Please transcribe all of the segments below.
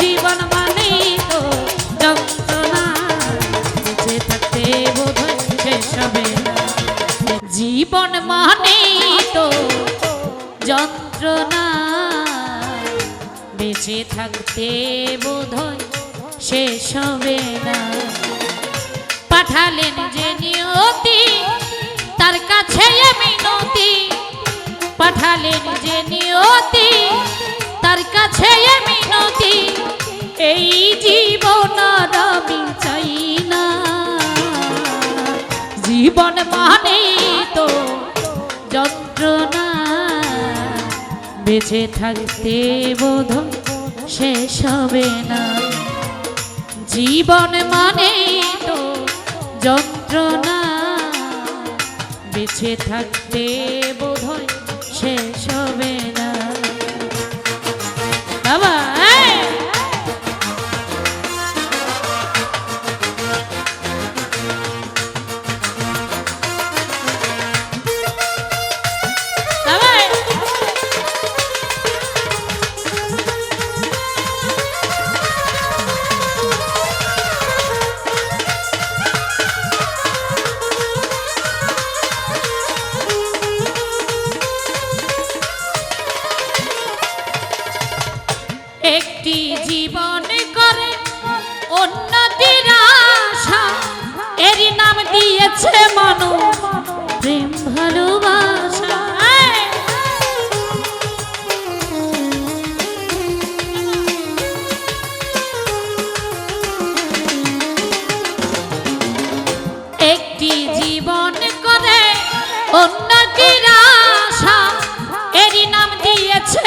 জীবন মানে তো যন্ত্রণা। বেঁচে থাকতে বোধ শেষ জীবন মানে তো যন্ত্রণা। বেঁচে থাকতে বোধ শেষ হবে না। পাঠালেন যে নিয়তি, তার কাছে মিনতি পাঠালেন যে নিয়তি, তার কাছে মিনতি এই জীবন আর আমি চাই না। জীবন মানে তো যন্ত্রণা। বেঁচে থাকতে বোধ শেষ হবে না। জীবন মানে তো যন্ত্রণা। বেঁচে থাকতে বোধ শেষ হবে একটি জীবন করে উন্নতির আশা। এরই নাম দিয়েছে মনু, প্রেম, ভালোবাসা। একটি জীবন করে উন্নতির আশা। এরই নাম দিয়েছে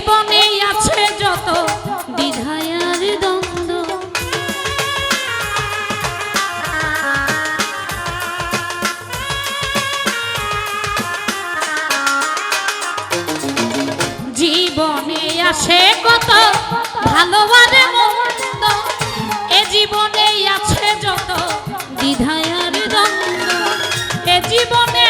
জীবনে আছে যত দ্বিধায় আর দ্বন্দ্ব। জীবনে আসে কত ভালো আর মন্দ, এ জীবনে আছে যত দ্বিধায় আর দ্বন্দ্ব। এ জীবনে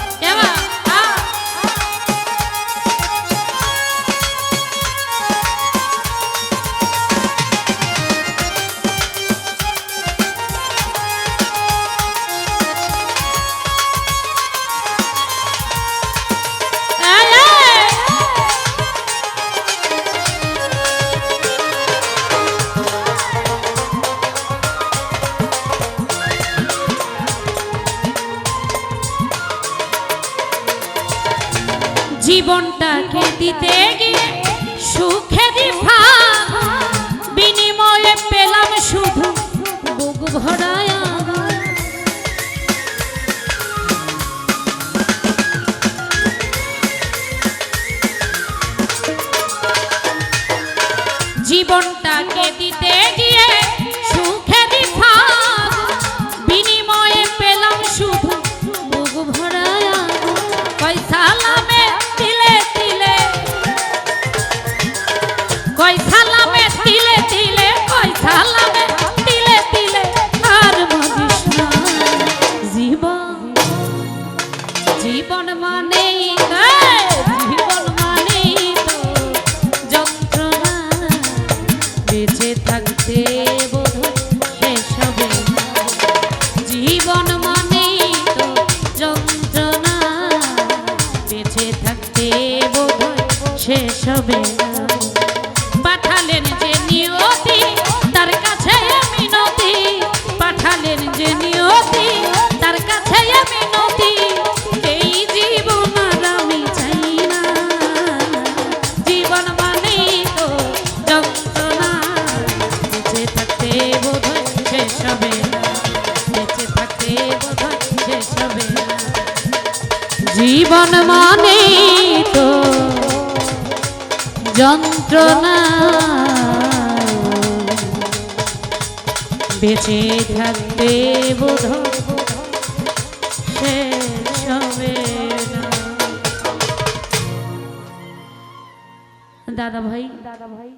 জীবনটাকে দিতে গিয়ে সুখের বিনিময়ে পেলাম শুধু বুক ভরায়। বেঁচে থাকতে বোধ সে সবে না। জীবন মানে তো যন্ত্রণা। বেঁচে থাকতে বোধ দাদা ভাই দাদা ভাই।